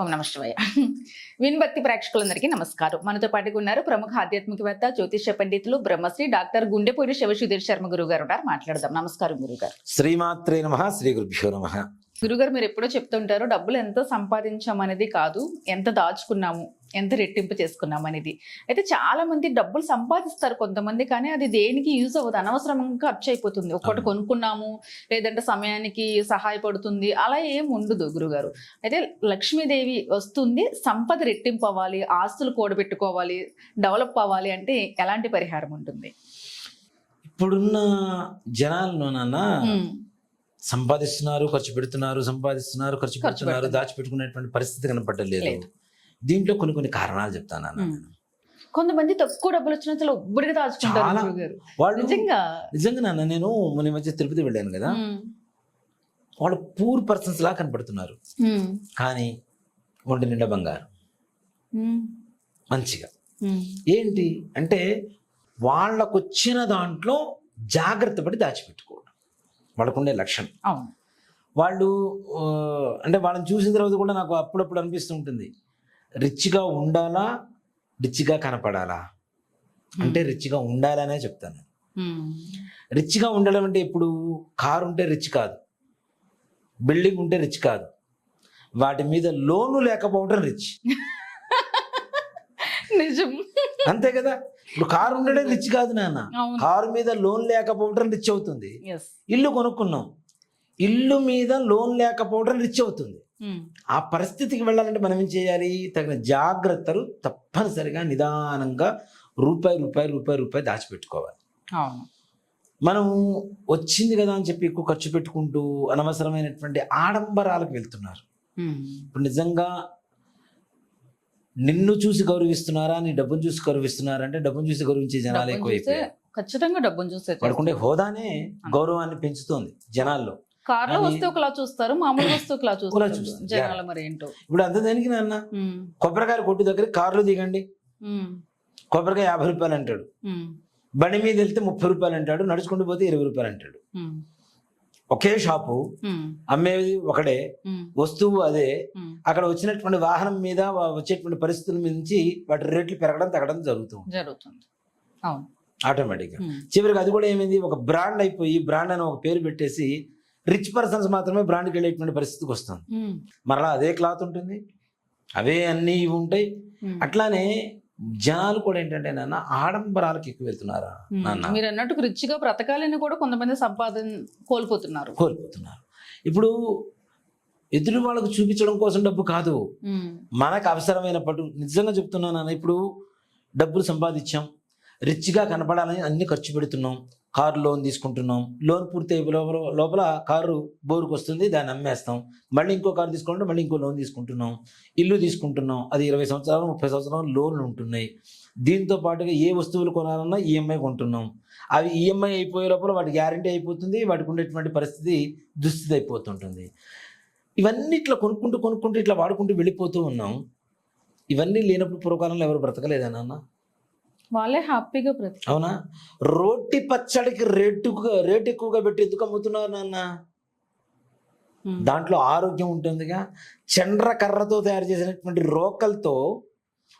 ఓం నమ శివాయ. విన్భక్తి ప్రేక్షకులందరికీ నమస్కారం. మనతో పాటుగా ఉన్నారు ప్రముఖ ఆధ్యాత్మికవేత్త జ్యోతిష పండితులు బ్రహ్మశ్రీ డాక్టర్ గుండెపూడి శివసుధీర్ శర్మ గురువు గారు ఉన్నారు. మాట్లాడదాం. నమస్కారం గురుగారు శ్రీమాత్రే నమ శ్రీ గురుభ్యో నమ. గురుగారు మీరు ఎప్పుడో చెప్తుంటారు డబ్బులు ఎంత సంపాదించామనేది కాదు ఎంత దాచుకున్నాము ఎంత రెట్టింపు చేసుకున్నాము అనేది అయితే చాలా మంది డబ్బులు సంపాదిస్తారు కొంతమంది కానీ అది దేనికి యూజ్ అవ్వదు. అనవసరంగా ఖర్చు అయిపోతుంది ఒక్కటి అవును. కొనుక్కున్నాము లేదంటే సమయానికి సహాయపడుతుంది అలా ఏం ఉండదు గురుగారు. అయితే లక్ష్మీదేవి వస్తుంది సంపద రెట్టింపు అవ్వాలి ఆస్తులు కూడబెట్టుకోవాలి డెవలప్ అవ్వాలి అంటే ఎలాంటి పరిహారం ఉంటుంది? ఇప్పుడున్న జనాల్లో నాన్న ఉమ్, సంపాదిస్తున్నారు ఖర్చు పెడుతున్నారు సంపాదిస్తున్నారు ఖర్చు ఖర్చు పెడుతున్నారు. దాచిపెట్టుకునేటువంటి పరిస్థితి కనపడలేదు. లేదు. దీంట్లో కొన్ని కొన్ని కారణాలు చెప్తాను ఉమ్. కొంతమంది తక్కువ డబ్బులు వచ్చిన చాలా ఉబ్బడిగా దాచుకుంటారు వాళ్ళు నిజంగా. నిజంగా నాన్న నేను మొన్న మధ్య తిరుపతి వెళ్ళాను కదా. వాళ్ళు పూర్ పర్సన్స్ లా కనపడుతున్నారు. కానీ ఒంటి నిండా బంగారం. మంచిగా. ఏంటి అంటే వాళ్ళకు వచ్చిన దాంట్లో జాగ్రత్త పడి దాచిపెట్టుకోవడం వాళ్ళకుండే లక్షణం. వాళ్ళు అంటే వాళ్ళని చూసిన తర్వాత కూడా నాకు అప్పుడప్పుడు అనిపిస్తుంటుంది రిచ్గా ఉండాలా రిచ్గా కనపడాలా? అంటే రిచ్గా ఉండాలనే చెప్తాను రిచ్గా ఉండడం అంటే ఇప్పుడు కారు ఉంటే రిచ్ కాదు. బిల్డింగ్ ఉంటే రిచ్ కాదు. వాటి మీద లోను లేకపోవడం రిచ్. నిజం. అంతే కదా? ఇప్పుడు కారు ఉండడం రిచ్ కాదు నాన్న. కారు మీద లోన్ లేకపోవడం రిచ్ అవుతుంది. ఇల్లు కొనుక్కున్నాం. ఇల్లు మీద లోన్ లేకపోవడం రిచ్ అవుతుంది. ఆ పరిస్థితికి వెళ్ళాలంటే మనం ఏం చేయాలి? తగిన జాగ్రత్తలు తప్పనిసరిగా నిదానంగా రూపాయి రూపాయి రూపాయి రూపాయి దాచిపెట్టుకోవాలి. మనం వచ్చింది కదా అని చెప్పి ఎక్కువ ఖర్చు పెట్టుకుంటూ అనవసరమైనటువంటి ఆడంబరాలకు వెళ్తున్నారు. ఉమ్, ఇప్పుడు నిజంగా నిన్ను చూసి గౌరవిస్తున్నారా? నీ డబ్బును చూసి గౌరవిస్తున్నారా? అంటే డబ్బును చూసి గౌరవించే జనాలు ఎక్కువైపోయారు ఖచ్చితంగా డబ్బును చూస్తే వాడుకుండే హోదానే గౌరవాన్ని పెంచుతోంది జనాల్లో. కార్లో వస్తే ఒకలా చూస్తారు మామూలు వస్తే ఒకలా చూస్తారు. జనాలు మరి ఏంటో. ఇప్పుడు అంత దానికి నాన్న? కొబ్బరికాయ కొట్టు దగ్గర కార్లు దిగండి. కొబ్బరికాయ యాభై రూపాయలు అంటాడు. బండి మీద వెళ్తే ముప్పై రూపాయలు అంటాడు. నడుచుకుంటూ పోతే ఇరవై రూపాయలు అంటాడు. ఒకే షాపు అమ్మేది ఒకడే వస్తువు అదే. అక్కడ వచ్చినటువంటి వాహనం మీద వచ్చేటువంటి పరిస్థితుల నుంచి వాటి రేట్లు పెరగడం తగ్గడం జరుగుతుంది. జరుగుతుంది. అవును. ఆటోమేటిక్గా ఉమ్, చివరికి అది కూడా ఏమైంది? ఒక బ్రాండ్ అయిపోయి బ్రాండ్ అని ఒక పేరు పెట్టేసి రిచ్ పర్సన్స్ మాత్రమే బ్రాండ్కి వెళ్ళేటువంటి పరిస్థితికి వస్తుంది. మరలా అదే క్లాత్ ఉంటుంది. అవే అన్నీ ఇవి ఉంటాయి. అట్లానే జనాలు కూడా ఏంటంటే నాన్న ఆడంబరాలకు ఎక్కువ వెళ్తున్నారా నాన్న? మీరు అన్నట్టు రిచ్గా బ్రతకాలని కూడా కొంతమంది సంపాదన కోల్పోతున్నారు. కోల్పోతున్నారు. ఇప్పుడు ఎదురు వాళ్ళకు చూపించడం కోసం డబ్బు కాదు. మనకు అవసరమైన పట్టు. నిజంగా చెప్తున్నాను నాన్న ఇప్పుడు డబ్బులు సంపాదించాం. రిచ్గా కనపడాలని అన్ని ఖర్చు పెడుతున్నాం. కారు లోన్ తీసుకుంటున్నాం. లోన్ పూర్తి అయిపోయే లోపల లోపల కారు బోరుకు వస్తుంది దాన్ని అమ్మేస్తాం. మళ్ళీ ఇంకో కారు తీసుకుంటే మళ్ళీ ఇంకో లోన్ తీసుకుంటున్నాం. ఇల్లు తీసుకుంటున్నాం. అది ఇరవై సంవత్సరాలు ముప్పై సంవత్సరాలు లోన్లు ఉంటున్నాయి. దీంతో పాటుగా ఏ వస్తువులు కొనాలన్నా ఈఎంఐ కొంటున్నాం. అవి ఈఎంఐ అయిపోయే లోపల వాటి గ్యారంటీ అయిపోతుంది వాటికి ఉండేటువంటి పరిస్థితి దుస్థితి అయిపోతుంటుంది. ఇవన్నీ ఇట్లా కొనుక్కుంటూ కొనుక్కుంటూ ఇట్లా వాడుకుంటూ వెళ్ళిపోతూ ఉన్నాం. ఇవన్నీ లేనప్పుడు పూర్వకాలంలో ఎవరు బ్రతకలేదా నాన్న? వాళ్ళే హ్యాపీగా బ్రతికి అవునా? రోటి పచ్చడికి రేటు రేట్ ఎక్కువగా పెట్టి ఎందుకు అమ్ముతున్నారు నాన్న? దాంట్లో ఆరోగ్యం ఉంటుందిగా. చండ్ర కర్రతో తయారు చేసినటువంటి రోకలతో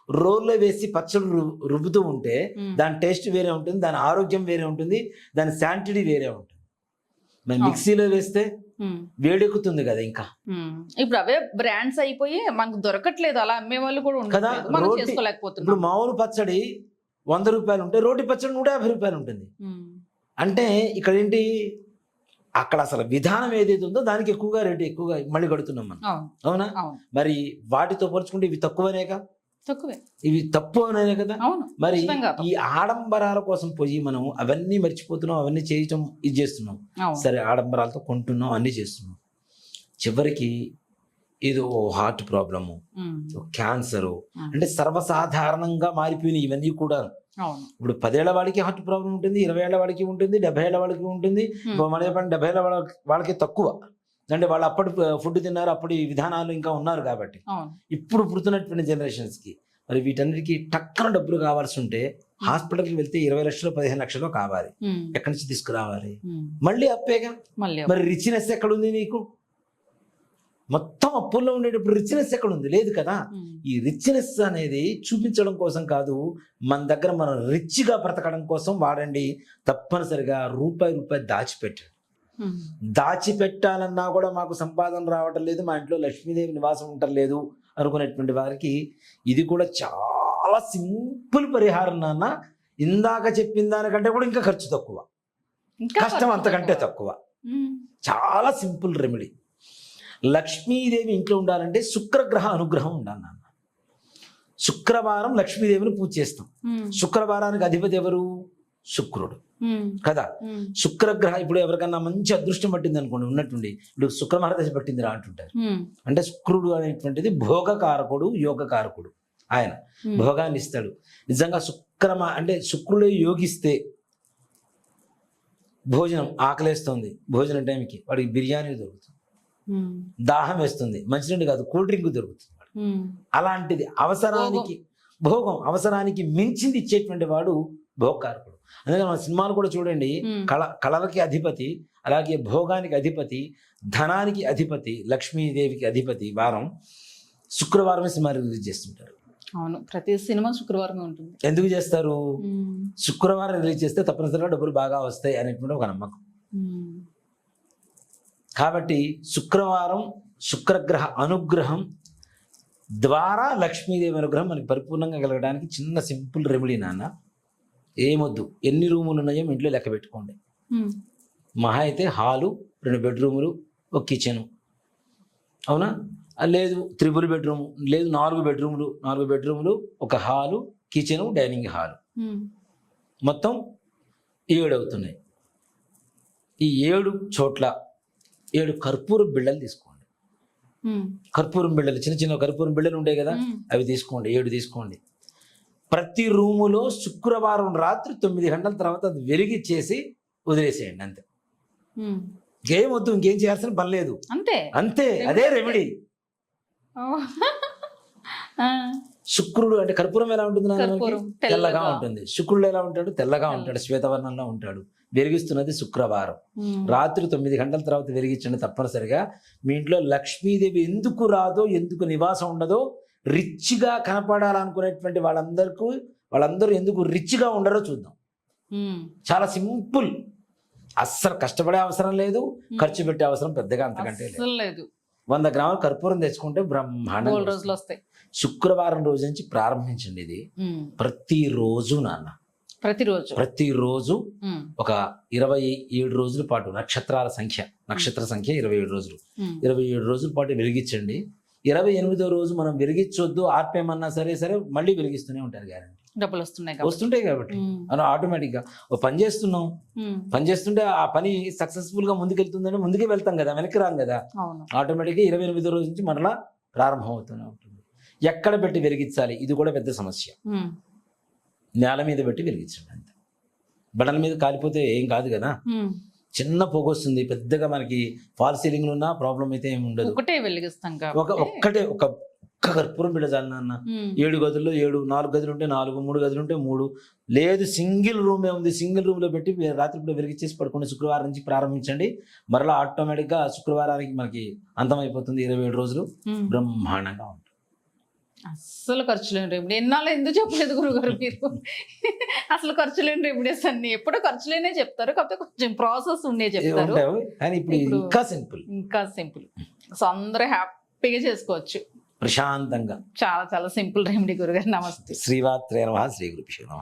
రోల్లో వేసి పచ్చడి రుబ్బుతూ ఉంటే దాని టేస్ట్ వేరే ఉంటుంది దాని ఆరోగ్యం వేరే ఉంటుంది దాని శాంటిటీ వేరే ఉంటుంది. మరి. మిక్సీలో వేస్తే. వేడెక్కుతుంది కదా ఇంకా. ఇప్పుడు అవే బ్రాండ్స్ అయిపోయి మనకు దొరకట్లేదు అలా అమ్మే వాళ్ళు కూడా కదా, ఇప్పుడు మామూలు పచ్చడి వంద రూపాయలు ఉంటే రోటి పచ్చడి నూట యాభై రూపాయలు ఉంటుంది. అంటే ఇక్కడ ఏంటి? అక్కడ అసలు విధానం ఏదైతే ఉందో దానికి ఎక్కువగా రేటు ఎక్కువగా మళ్ళీ కడుతున్నాం మనం. అవును. మరి వాటితో పోల్చుకుంటే ఇవి తక్కువనేగా తక్కువే. ఇవి తప్పు అనే కదా? అవును. మరి ఈ ఆడంబరాల కోసం పోయి మనం అవన్నీ మర్చిపోతున్నాం అవన్నీ చేయటం ఇది చేస్తున్నాం. సరే ఆడంబరాలతో కొంటున్నాం అన్నీ చేస్తున్నాం. చివరికి ఏదో హార్ట్ ప్రాబ్లము. క్యాన్సరు. అంటే సర్వసాధారణంగా మారిపోయినాయి ఇవన్నీ కూడా. ఇప్పుడు పదేళ్ళ వాడికి హార్ట్ ప్రాబ్లం ఉంటుంది ఇరవై ఏళ్ళ వాడికి ఉంటుంది డెబ్బై ఏళ్ళ వాడికి ఉంటుంది. మన చెప్పండి డెబ్బై ఏళ్ళ వాళ్ళకి వాళ్ళకి తక్కువ. అంటే వాళ్ళు అప్పటి ఫుడ్ తిన్నారు అప్పటి విధానాలు ఇంకా ఉన్నారు కాబట్టి. ఇప్పుడు పుడుతున్నటువంటి జనరేషన్స్కి మరి వీటన్నిటికీ టక్కన డబ్బులు కావాల్సి ఉంటే హాస్పిటల్కి వెళ్తే ఇరవై లక్షలు పదిహేను లక్షలు కావాలి. ఎక్కడి నుంచి తీసుకురావాలి. మళ్ళీ అప్పేగా? మరి రిచ్నెస్ ఎక్కడుంది నీకు? మొత్తం అప్పుల్లో ఉండేటప్పుడు రిచ్నెస్ ఎక్కడ ఉంది? లేదు కదా. ఈ రిచ్నెస్ అనేది చూపించడం కోసం కాదు మన దగ్గర మనం రిచ్గా బ్రతకడం కోసం వాడండి. తప్పనిసరిగా రూపాయి రూపాయి దాచిపెట్టండి దాచిపెట్టాలన్నా కూడా మాకు సంపాదన రావటం లేదు మా ఇంట్లో లక్ష్మీదేవి నివాసం ఉండలేదు అనుకునేటువంటి వారికి ఇది కూడా చాలా సింపుల్ పరిహారం నాన్న. ఇందాక చెప్పిన దానికంటే కూడా ఇంకా ఖర్చు తక్కువ. కష్టం అంతకంటే తక్కువ. చాలా సింపుల్ రెమెడీ. లక్ష్మీదేవి ఇంట్లో ఉండాలంటే శుక్రగ్రహ అనుగ్రహం ఉండాలి నాన్న శుక్రవారం లక్ష్మీదేవిని పూజ చేస్తాం. శుక్రవారానికి అధిపతి ఎవరు శుక్రుడు. కదా. శుక్రగ్రహ ఇప్పుడు ఎవరికన్నా మంచి అదృష్టం పట్టింది అనుకోండి ఉన్నట్టుండి ఇప్పుడు శుక్రమహారదశ పట్టింది రా అంటుంటారు. అంటే శుక్రుడు అనేటువంటిది భోగకారకుడు యోగకారకుడు ఆయన. భోగాన్ని ఇస్తాడు నిజంగా శుక్రమ అంటే శుక్రుడే యోగిస్తే భోజనం ఆకలేస్తుంది భోజనం టైంకి వాడికి బిర్యానీ దొరుకుతుంది. దాహం వేస్తుంది మంచినీళ్ళు కాదు కూల్ డ్రింక్ దొరుకుతుంది. అలాంటిది అవసరానికి భోగం అవసరానికి మించింది ఇచ్చేటువంటి వాడు భోగకారకుడు అందుకని మన సినిమాలు కూడా చూడండి. కళ కళలకి అధిపతి అలాగే భోగానికి అధిపతి ధనానికి అధిపతి లక్ష్మీదేవికి అధిపతి వారం శుక్రవారమే సినిమా రిలీజ్ చేస్తుంటారు అవును ప్రతి సినిమా శుక్రవారం ఉంటుంది ఎందుకు చేస్తారు. శుక్రవారం రిలీజ్ చేస్తే తప్పనిసరిగా డబ్బులు బాగా వస్తాయి అనేటువంటి ఒక నమ్మకం. కాబట్టి శుక్రవారం శుక్రగ్రహ అనుగ్రహం ద్వారా లక్ష్మీదేవి అనుగ్రహం మనకి పరిపూర్ణంగా కలగడానికి చిన్న సింపుల్ రెమెడీ నాన్న. ఏమొద్దు. ఎన్ని రూములు ఉన్నాయో ఇంట్లో లెక్క పెట్టుకోండి. మహా అయితే హాలు రెండు బెడ్రూములు ఒక కిచెను. అవునా? లేదు త్రిపుల్ బెడ్రూమ్ లేదు నాలుగు బెడ్రూములు నాలుగు బెడ్రూములు ఒక హాలు కిచెను డైనింగ్ హాలు. మొత్తం ఏడు అవుతున్నాయి. ఈ ఏడు చోట్ల ఏడు కర్పూర బిళ్ళలు తీసుకోండి. కర్పూరం బిళ్ళలు చిన్న చిన్న కర్పూరం బిళ్ళలు ఉంటాయి కదా. అవి తీసుకోండి ఏడు తీసుకోండి ప్రతి రూములో శుక్రవారం రాత్రి తొమ్మిది గంటల తర్వాత అది వెలిగిచ్చేసి వదిలేసేయండి అంతే. ఇంకేం వద్దు ఇంకేం చేయాల్సిన పని లేదు అంతే అంతే అదే రెమెడీ. శుక్రుడు అంటే కర్పూరం ఎలా ఉంటుంది తెల్లగా. ఉంటుంది శుక్రుడు ఎలా ఉంటాడు తెల్లగా తెల్ల. ఉంటాడు శ్వేతవర్ణంలో ఉంటాడు వెలిగిస్తున్నది శుక్రవారం. రాత్రి తొమ్మిది గంటల తర్వాత వెలిగించండి తప్పనిసరిగా. మీ ఇంట్లో లక్ష్మీదేవి ఎందుకు రాదో ఎందుకు నివాసం ఉండదో రిచ్గా కనపడాలనుకునేటువంటి వాళ్ళందరికీ వాళ్ళందరూ ఎందుకు రిచ్గా ఉండరో చూద్దాం. చాలా సింపుల్. అస్సలు కష్టపడే అవసరం లేదు ఖర్చు పెట్టే అవసరం పెద్దగా అంతకంటే లేదు. వంద గ్రాముల కర్పూరం తెచ్చుకుంటే మూడు బ్రహ్మాండంగా రోజులు. వస్తాయి. శుక్రవారం రోజు నుంచి ప్రారంభించండి ఇది. ప్రతిరోజు నాన్న. ప్రతిరోజు? ప్రతిరోజు. ఒక ఇరవై ఏడు రోజుల పాటు నక్షత్రాల సంఖ్య నక్షత్ర సంఖ్య ఇరవై ఏడు రోజులు. ఇరవై ఏడు రోజుల పాటు వెలిగించండి. ఇరవై ఎనిమిదో రోజు మనం వెలిగించొద్దు ఆర్పేమన్నా సరే సరే మళ్ళీ వెలిగిస్తూనే ఉంటారు గ్యారంటీ. డబ్బులు వస్తున్నాయి వస్తుంటాయి కాబట్టి. మనం ఆటోమేటిక్గా ఓ పని చేస్తున్నాం. పని చేస్తుంటే ఆ పని సక్సెస్ఫుల్గా ముందుకెళ్తుందని ముందుకే వెళ్తాం కదా వెనక్కి రాం కదా. అవును. ఆటోమేటిక్గా ఇరవై ఎనిమిదో రోజు నుంచి మరలా ప్రారంభం అవుతూనే ఉంటుంది. ఎక్కడ పెట్టి వెలిగించాలి? ఇది కూడా పెద్ద సమస్య. నేల మీద పెట్టి వెలిగించండి అంతే. బడల మీద కాలిపోతే ఏం కాదు కదా. చిన్న పొగ వస్తుంది పెద్దగా మనకి ఫాల్ సీలింగ్లు ఉన్నా ప్రాబ్లం అయితే ఏమి ఉండదు. ఒకటే వెలిగిస్తాం ఒక ఒక్కటే ఒక ఒక్క కర్పూరం బిడ్డ చాలు నాన్న. ఏడు గదుల్లో ఏడు నాలుగు గదులు ఉంటే నాలుగు మూడు గదులు ఉంటే మూడు. లేదు సింగిల్ రూమే ఉంది సింగిల్ రూమ్లో పెట్టి మీరు రాత్రి కూడా వెలిగించేసి పడుకోండి శుక్రవారం నుంచి ప్రారంభించండి. మరలా ఆటోమేటిక్గా శుక్రవారానికి మనకి అంతమైపోతుంది ఇరవై ఏడు రోజులు. బ్రహ్మాండంగా ఉంటుంది. అస్సలు ఖర్చు లేని రెమెడీ ఎన్నాళ్ళు ఎందుకు చెప్పలేదు గురుగారు మీరు? అసలు ఖర్చు లేని రెమెడీస్ అన్ని. ఎప్పుడో ఖర్చు లేనే చెప్తారు కాకపోతే కొంచెం ప్రాసెస్ ఉండే చెప్తారు. ఇంకా సింపుల్ ఇంకా సింపుల్ సో అందరూ హ్యాపీగా చేసుకోవచ్చు. ప్రశాంతంగా. చాలా చాలా సింపుల్ రెమెడీ గురుగారు. నమస్తే. శ్రీవాత్రే నమ. శ్రీ నమః.